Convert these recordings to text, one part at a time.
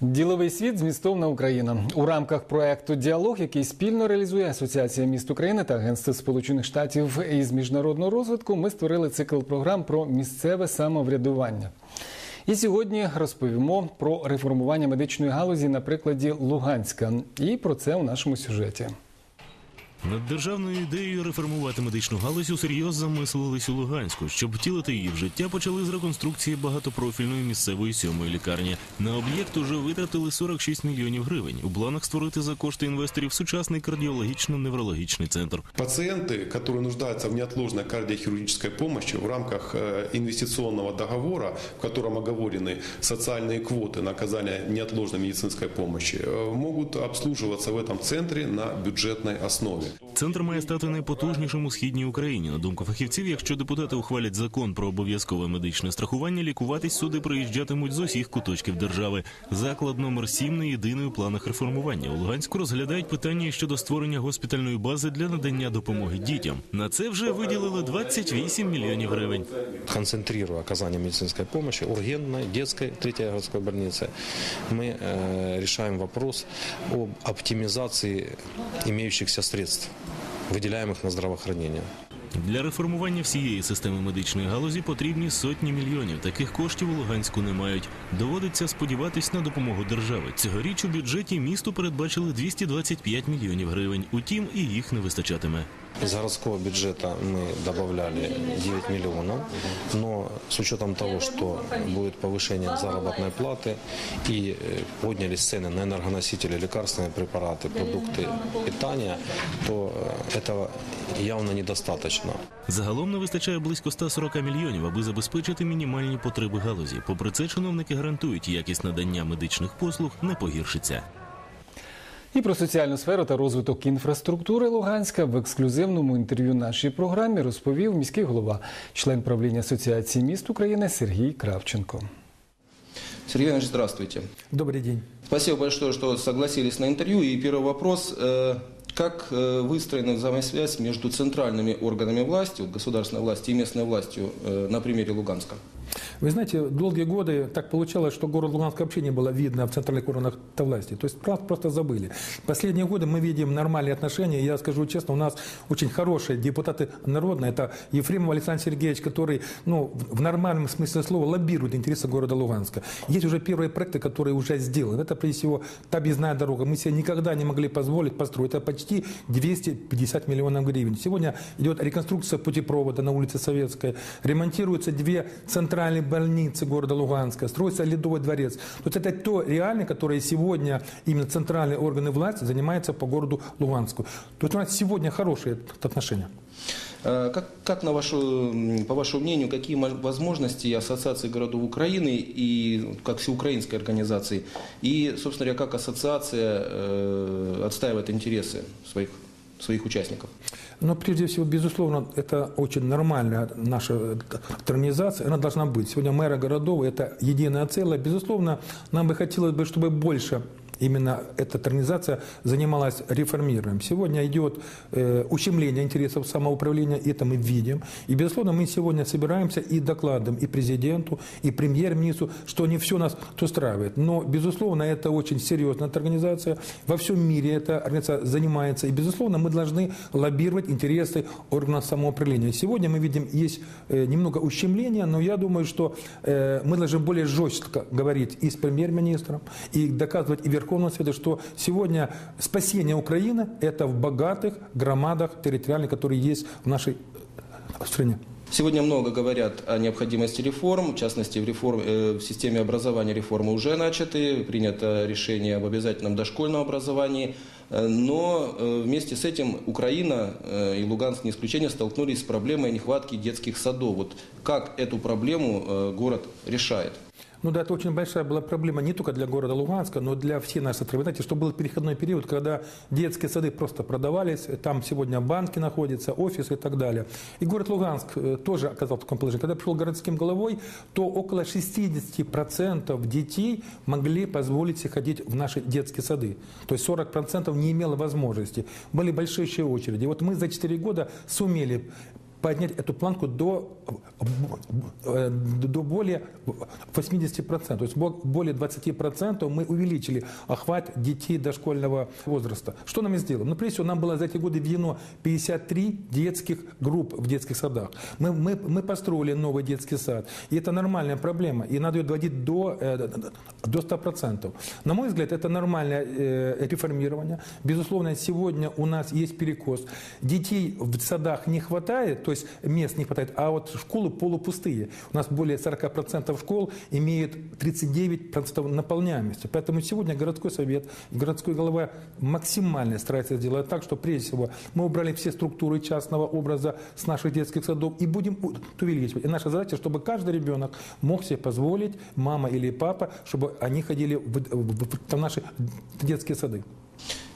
Діловий світ змістовна Україна у рамках проекту Діалог, який спільно реалізує Асоціація міст України та Агентство Сполучених Штатів із міжнародного розвитку. Ми створили цикл програм про місцеве самоврядування. І сьогодні розповімо про реформування медичної галузі на прикладі Луганська. І про це у нашому сюжеті. Над державною ідеєю реформувати медичну галузь усерйоз замислились у Луганську. Щоб втілити її в життя, почали з реконструкції багатопрофільної місцевої сьомої лікарні. На об'єкт уже витратили 46 мільйонів гривень. У планах створити за кошти інвесторів сучасний кардіологічно-неврологічний центр. Пациенты, которые нуждаются в неотложной кардиохирургической помощи в рамках э, инвестиционного договора, в котором оговорены социальные квоты на оказание неотложной медицинской помощи, э, могут обслуживаться в этом центре на бюджетной основе. Центр має стати найпотужнішим у східній Україні. На думку фахівців, якщо депутати ухвалять закон про обов'язкове медичне страхування, лікуватись сюди приїжджатимуть з усіх куточків держави. Заклад номер 7 не єдиний у планах реформування. У Луганську розглядають питання щодо створення госпітальної бази для надання допомоги дітям. На це вже виділили 28 мільйонів гривень. концентрируя оказание медицинской помощи, ургентной, детской, третьей городской больницы, мы э, решаем вопрос об оптимизации имеющихся средств, Выделяемых на здравоохранение. Для реформування всієї системи медичної галузі потрібні сотні мільйонів. Таких коштів у Луганську не мають. Доводиться сподіватись на допомогу держави. Цьогоріч у бюджеті місту передбачили 225 мільйонів гривень. Утім, і їх не вистачатиме. Из городского бюджета мы добавляли 9 миллионов, но с учетом того, что будет повышение заработной платы и э, поднялись цены на энергоносители, лекарственные препараты, продукты питания, то э, этого явно недостаточно. Загалом не вистачає близько 140 мільйонів, аби забезпечити мінімальні потреби галузі. Попри це, чиновники гарантують, якість надання медичних послуг не погіршиться. І про соціальну сферу та розвиток інфраструктури Луганська в ексклюзивному інтерв'ю нашій програмі розповів міський голова, член правління Асоціації міст України Сергій Кравченко. Сергей Иванович, здравствуйте. Добрый день. Спасибо большое, что согласились на интервью. И первый вопрос. Как э, выстроена взаимосвязь между центральными органами власти, государственной власти и местной властью э, на примере Луганска? Вы знаете, долгие годы так получалось, что город Луганск вообще не было видно в центральных органах власти. То есть про- просто забыли. Последние годы мы видим нормальные отношения. Я скажу честно, у нас очень хорошие депутаты народные. Это Ефремов Александр Сергеевич, который ну, в нормальном смысле слова лоббирует интересы города Луганска. Есть уже первые проекты, которые уже сделаны. Это, прежде всего, та объездная дорога. Мы себе никогда не могли позволить построить. Это почти 250 миллионов гривен. Сегодня идет реконструкция путепровода на улице Советской. Ремонтируются две центральные больницы города Луганска. Строится Ледовый дворец. То есть это то реально, которое сегодня именно центральные органы власти занимаются по городу Луганску. То есть у нас сегодня хорошие отношения. Э, Как, как на вашу, по вашему мнению, какие мо- возможности Ассоциации городов Украины и как всеукраинской организации, и, собственно говоря, как ассоциация э, отстаивает интересы своих, своих участников? Но прежде всего, безусловно, это очень нормальная наша организация, она должна быть. Сегодня мэры городов – это единое целое. Безусловно, нам бы хотелось бы, чтобы больше именно эта организация занималась реформированием. Сегодня идет э, ущемление интересов самоуправления, и это мы видим. И, безусловно, мы сегодня собираемся и докладываем и президенту, и премьер-министру, что не все нас устраивает. Но, безусловно, это очень серьезная организация. Во всем мире эта организация занимается. И, безусловно, мы должны лоббировать интересы органов самоуправления. Сегодня мы видим, есть э, немного ущемления, но я думаю, что э, мы должны более жестко говорить и с премьер-министром, и доказывать и Верховному Совету, что сегодня спасение Украины – это в богатых громадах территориальных, которые есть в нашей э, стране. Сегодня много говорят о необходимости реформ, в частности, в, реформ, э, в системе образования реформы уже начаты, принято решение об обязательном дошкольном образовании, Э, но вместе с этим Украина и Луганск не исключение столкнулись с проблемой нехватки детских садов. Вот как эту проблему город решает? Ну да, это очень большая была проблема не только для города Луганска, но для всей нашей страны. Знаете, что был переходной период, когда детские сады просто продавались, там сегодня банки находятся, офисы и так далее. И город Луганск э, тоже оказался в таком положении. Когда пришел городским головой, то около 60% детей могли позволить себе ходить в наши детские сады. То есть 40% не имело возможности. Были большие очереди. Вот мы за 4 года сумели поднять эту планку до, э, до более 80%. То есть бо- более 20% мы увеличили охват детей дошкольного возраста. Что нам сделано? Ну, прежде всего, нам было за эти годы введено 53 детских групп в детских садах. Мы, мы, мы построили новый детский сад. И это нормальная проблема. И надо ее доводить до, э, до 100%. На мой взгляд, это нормальное э, реформирование. Безусловно, сегодня у нас есть перекос. Детей в садах не хватает, то есть мест не хватает, а вот школы полупустые. У нас более 40% школ имеют 39% наполняемости. Поэтому сегодня городской совет, городской голова максимально старается сделать так, что прежде всего мы убрали все структуры частного образа с наших детских садов и будем увеличивать. И наша задача, чтобы каждый ребенок мог себе позволить, мама или папа, чтобы они ходили в, в- в- в наши детские сады.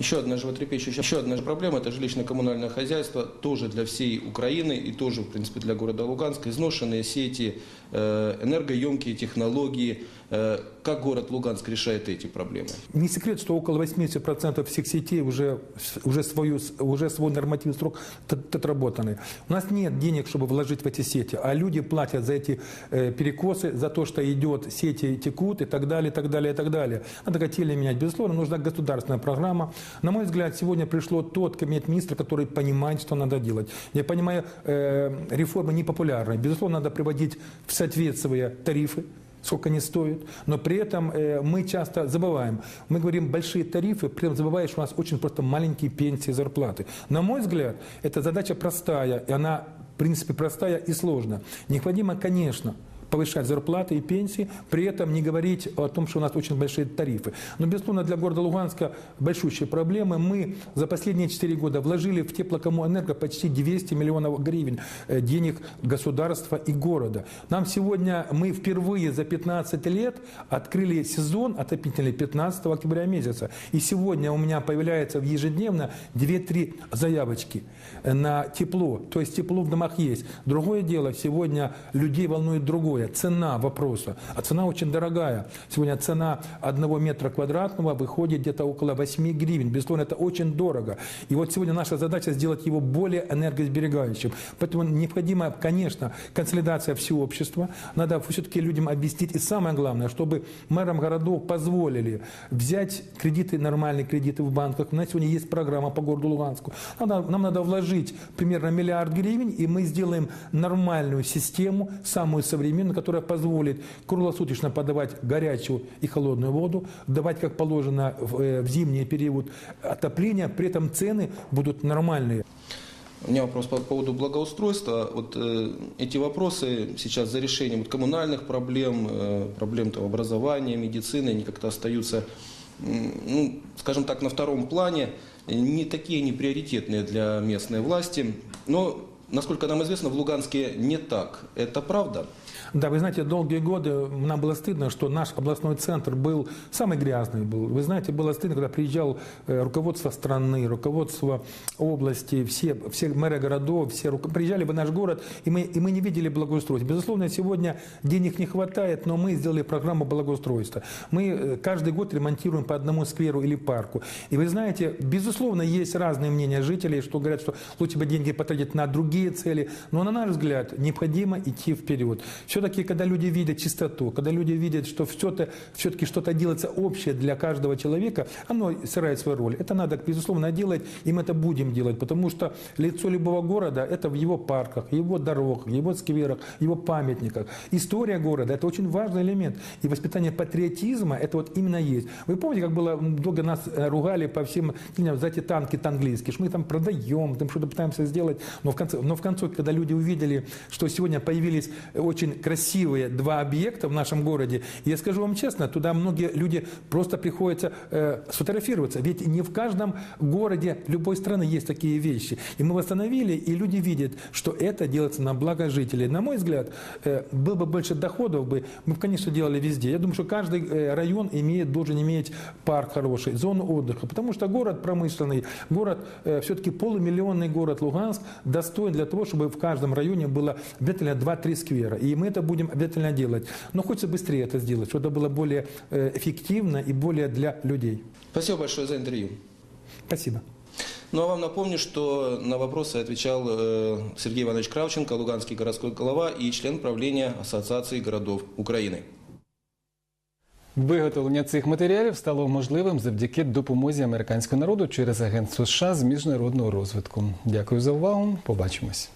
Еще одна животрепещущая, еще одна проблема – это жилищно-коммунальное хозяйство, тоже для всей Украины и тоже, в принципе, для города Луганска. Изношенные сети, э, энергоемкие технологии. Э, Как город Луганск решает эти проблемы? Не секрет, что около 80% всех сетей уже, уже, свою, уже свой нормативный срок отработаны. У нас нет денег, чтобы вложить в эти сети, а люди платят за эти э, перекосы, за то, что идет, сети текут и так далее, и так далее, и так далее. Надо котельные менять. Безусловно, нужна государственная программа. На мой взгляд, сегодня пришло тот кабинет министра, который понимает, что надо делать. Я понимаю, э, реформы непопулярны. Безусловно, надо приводить в соответствие тарифы, сколько они стоят, но при этом э, мы часто забываем. Мы говорим большие тарифы, забывая, что у нас очень просто маленькие пенсии, зарплаты. На мой взгляд, эта задача простая, и она, в принципе, простая и сложная. Необходимо, конечно, повышать зарплаты и пенсии, при этом не говорить о том, что у нас очень большие тарифы. Но, безусловно, для города Луганска большущие проблемы. Мы за последние 4 года вложили в теплокоммунэнерго почти 200 миллионов гривен э, денег государства и города. Нам сегодня, мы впервые за 15 лет открыли сезон отопительный 15 октября месяца. И сегодня у меня появляется в ежедневно 2-3 заявочки на тепло. То есть тепло в домах есть. Другое дело, сегодня людей волнует другое. Цена вопроса. А цена очень дорогая. Сегодня цена одного метра квадратного выходит где-то около 8 гривен. Безусловно, это очень дорого. И вот сегодня наша задача сделать его более энергосберегающим. Поэтому необходима, конечно, консолидация всего общества. Надо все-таки людям объяснить. И самое главное, чтобы мэрам городов позволили взять кредиты, нормальные кредиты в банках. У нас сегодня есть программа по городу Луганску. Надо- нам надо вложить примерно миллиард гривен, и мы сделаем нормальную систему, самую современную, которая позволит круглосуточно подавать горячую и холодную воду, давать, как положено, в, э, в зимний период отопления, при этом цены будут нормальные. У меня вопрос по поводу благоустройства. Вот э, эти вопросы сейчас за решением вот, коммунальных проблем, э, проблем там, образования, медицины, они как-то остаются, м, ну, скажем так, на втором плане, не такие не приоритетные для местной власти. Но, насколько нам известно, в Луганске не так. Это правда? Да, вы знаете, долгие годы нам было стыдно, что наш областной центр был самый грязный был. Вы знаете, было стыдно, когда приезжал э, руководство страны, руководство области, все, все мэры городов, все руко- приезжали в наш город, и мы, и мы не видели благоустройства. Безусловно, сегодня денег не хватает, но мы сделали программу благоустройства. Мы э, каждый год ремонтируем по одному скверу или парку. И вы знаете, безусловно, есть разные мнения жителей, что говорят, что лучше бы деньги потратить на другие цели. Но на наш взгляд, необходимо идти вперед. Все-таки, когда люди видят чистоту, когда люди видят, что все-таки что-то делается общее для каждого человека, оно сыграет свою роль. Это надо, безусловно, делать, и мы это будем делать, потому что лицо любого города – это в его парках, его дорогах, его скверах, его памятниках. История города – это очень важный элемент. И воспитание патриотизма – это вот именно есть. Вы помните, как было, долго нас э, ругали по всем, за эти танки английские, что мы там продаем, там что-то пытаемся сделать. Но в, конце, но в конце, когда люди увидели, что сегодня появились очень красивые два объекта в нашем городе, я скажу вам честно, туда многие люди просто приходится э, сфотографироваться. Ведь не в каждом городе любой страны есть такие вещи. И мы восстановили, и люди видят, что это делается на благо жителей. На мой взгляд, э, было бы больше доходов, бы, мы бы, конечно, делали везде. Я думаю, что каждый э, район имеет, должен иметь парк хороший, зону отдыха, потому что город промышленный, город, э, все-таки полумиллионный город Луганск достоин для того, чтобы в каждом районе было обязательно 2-3 сквера. И мы это будем обязательно делать. Но хочется быстрее это сделать, чтобы это было более э, эффективно и более для людей. Спасибо большое за интервью. Спасибо. Ну а вам напомню, что на вопросы отвечал э, Сергей Иванович Кравченко, Луганский городской голова и член правления Ассоциации городов Украины. Виготовлення цих матеріалів стало можливим завдяки допомозі американського народу через агентство США з міжнародного розвитку. Дякую за увагу. Побачимось.